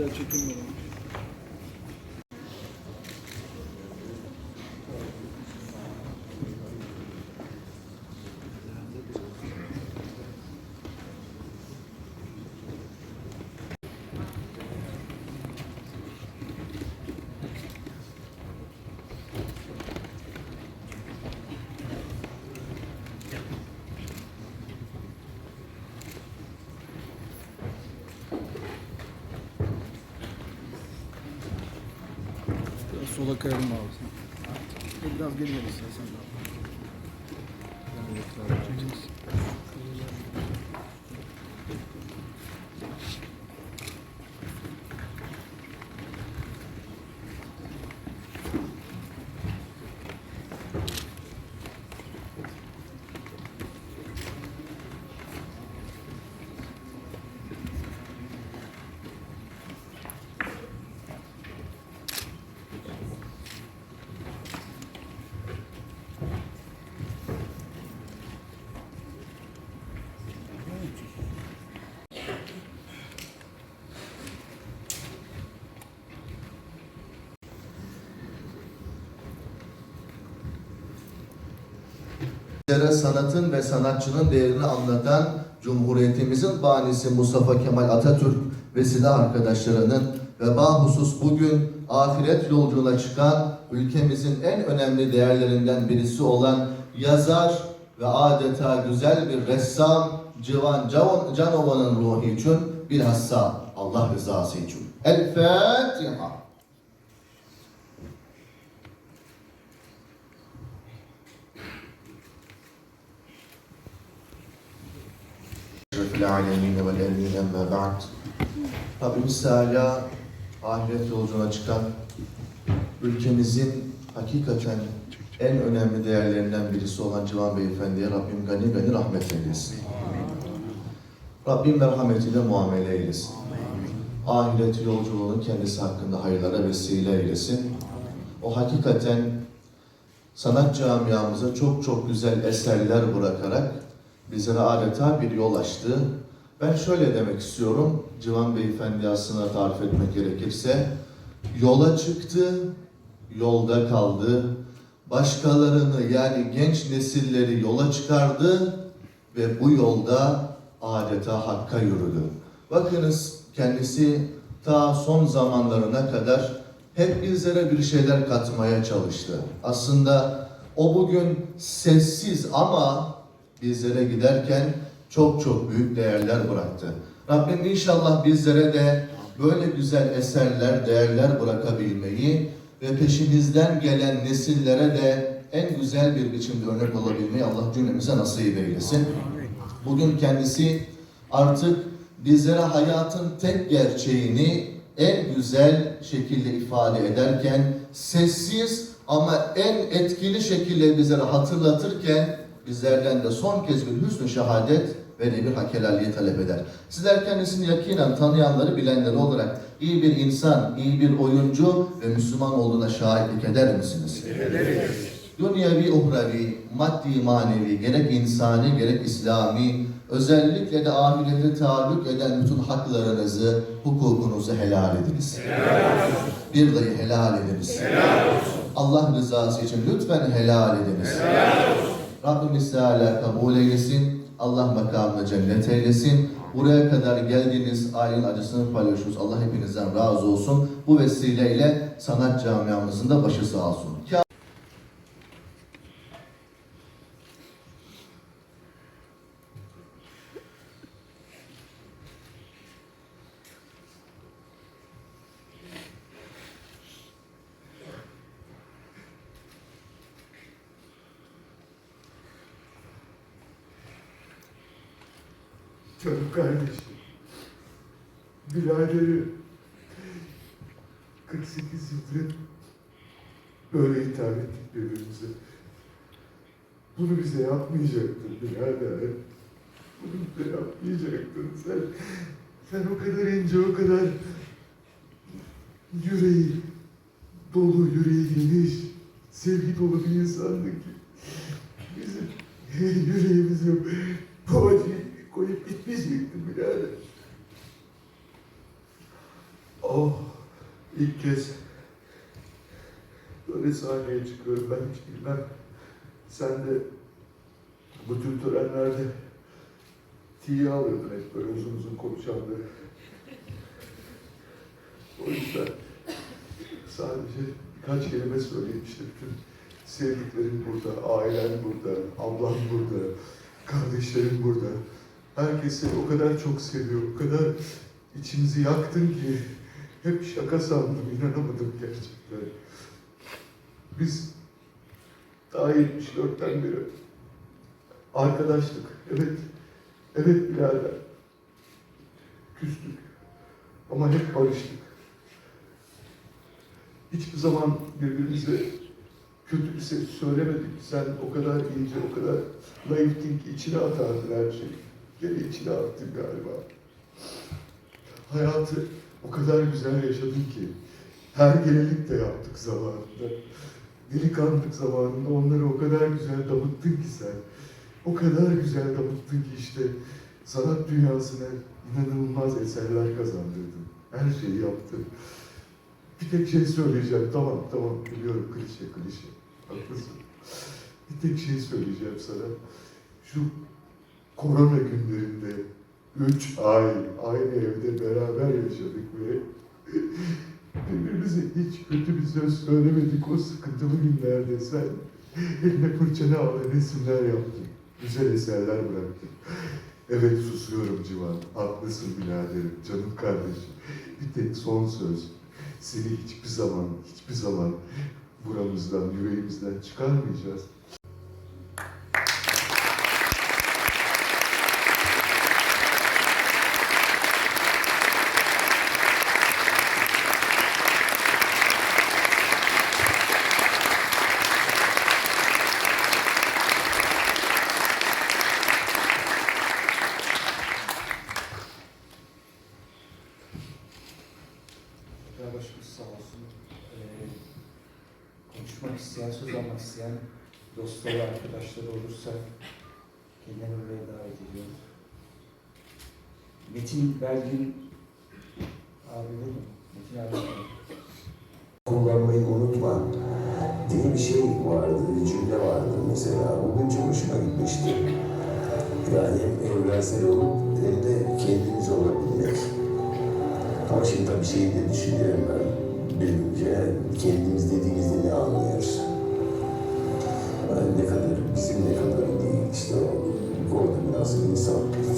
güzel çekim var. Sola kayalım abi. sen. Biraz geri gel istersen. Bizlere sanatın ve sanatçının değerini anlatan Cumhuriyetimizin banisi Mustafa Kemal Atatürk ve silah arkadaşlarının ve bahusus bugün ahiret yolculuğuna çıkan ülkemizin en önemli değerlerinden birisi olan yazar ve adeta güzel bir ressam Civan Can- Canova'nın ruhu için bilhassa Allah rızası için. El Fatiha. Şerefil alemin ve emin emme ba'd. Rabbimiz Teala ahiret yolculuğuna çıkan ülkemizin hakikaten en önemli değerlerinden birisi olan Civan Beyefendi'ye Rabbim gani gani rahmet eylesin. Rabbim merhametiyle muamele eylesin. Ahiret yolculuğunu kendisi hakkında hayırlara vesile eylesin. O hakikaten sanat camiamıza çok çok güzel eserler bırakarak bizlere adeta bir yol açtı. Ben şöyle demek istiyorum, Civan Beyefendi aslında tarif etmek gerekirse, yola çıktı, yolda kaldı, başkalarını yani genç nesilleri yola çıkardı ve bu yolda adeta hakka yürüdü. Bakınız kendisi ta son zamanlarına kadar hep bizlere bir şeyler katmaya çalıştı. Aslında o bugün sessiz ama bizlere giderken çok çok büyük değerler bıraktı. Rabbim inşallah bizlere de böyle güzel eserler, değerler bırakabilmeyi ve peşimizden gelen nesillere de en güzel bir biçimde örnek olabilmeyi Allah cümlemize nasip eylesin. Bugün kendisi artık bizlere hayatın tek gerçeğini en güzel şekilde ifade ederken sessiz ama en etkili şekilde bizlere hatırlatırken bizlerden de son kez bir hüsnü şehadet ve de bir hak helalliği talep eder. Sizler kendisini yakinen tanıyanları bilenleri olarak iyi bir insan, iyi bir oyuncu ve Müslüman olduğuna şahitlik eder misiniz? Dünyevi, uhrevi, maddi, manevi, gerek insani, gerek İslami, özellikle de ahirete taalluk eden bütün haklarınızı, hukukunuzu helal ediniz. Bir dayı helal ediniz. Allah rızası için lütfen helal ediniz. Rabbimiz Teala kabul eylesin. Allah makamını cennet eylesin. Buraya kadar geldiğiniz ailenin acısını paylaşıyoruz. Allah hepinizden razı olsun. Bu vesileyle sanat camiamızın da başı sağ olsun. Canım kardeşim. Biraderi 48 yıldır böyle hitap ettik birbirimize. Bunu bize yapmayacaktın birader. Bunu bize yapmayacaktın sen. Sen o kadar ince, o kadar yüreği dolu, yüreği geniş, sevgi dolu bir insandın ki. Bizim yüreğimize bu acıyı koyup gitmeyecektin birader. O Oh, ilk kez böyle sahneye çıkıyorum. Ben hiç bilmem. Sen de bu tür törenlerde tiye alıyordun hep böyle uzun uzun konuşandı. O yüzden sadece birkaç kelime söyleyeyim işte bütün sevdiklerim burada, ailen burada, ablam burada, kardeşlerim burada. Herkes seni o kadar çok seviyor, o kadar içimizi yaktın ki hep şaka sandım, inanamadım gerçekten. Biz daha 74'ten beri arkadaştık. Evet, evet birader. Küstük ama hep barıştık. Hiçbir zaman birbirimize kötü bir ses söylemedik. Sen o kadar ince, o kadar naiftin ki içine atardın her şeyi. Gene içine attın galiba. Hayatı o kadar güzel yaşadın ki. Her gelelik de yaptık zamanında. Delikanlık zamanında onları o kadar güzel damıttın ki sen. O kadar güzel damıttın ki işte sanat dünyasına inanılmaz eserler kazandırdın. Her şeyi yaptın. Bir tek şey söyleyeceğim. Tamam tamam biliyorum klişe klişe. Haklısın. Bir tek şey söyleyeceğim sana. Şu korona günlerinde üç ay aynı evde beraber yaşadık ve birbirimize hiç kötü bir söz söylemedik o sıkıntılı günlerde sen eline fırçanı al resimler yaptın. Güzel eserler bıraktın. Evet susuyorum Civan. Haklısın biraderim, canım kardeşim. Bir tek son söz. Seni hiçbir zaman, hiçbir zaman buramızdan, yüreğimizden çıkarmayacağız. İsteyen, söz almak isteyen dostları, arkadaşları olursa kendilerini buraya davet ediyorum. Metin Belgin abi değil mi? Metin abi. kullanmayı unutma diye bir şey vardı, bir cümle vardı mesela. Bugün çok hoşuma gitmişti. Yani hem evrensel olup hem de kendimiz olabilmek. Ama şimdi tabii şeyi de düşünüyorum ben. Bilince kendimiz dediğimizde ne anlıyoruz? Yani ne kadar, bizim ne kadar değil işte o. Orada biraz insan. Ben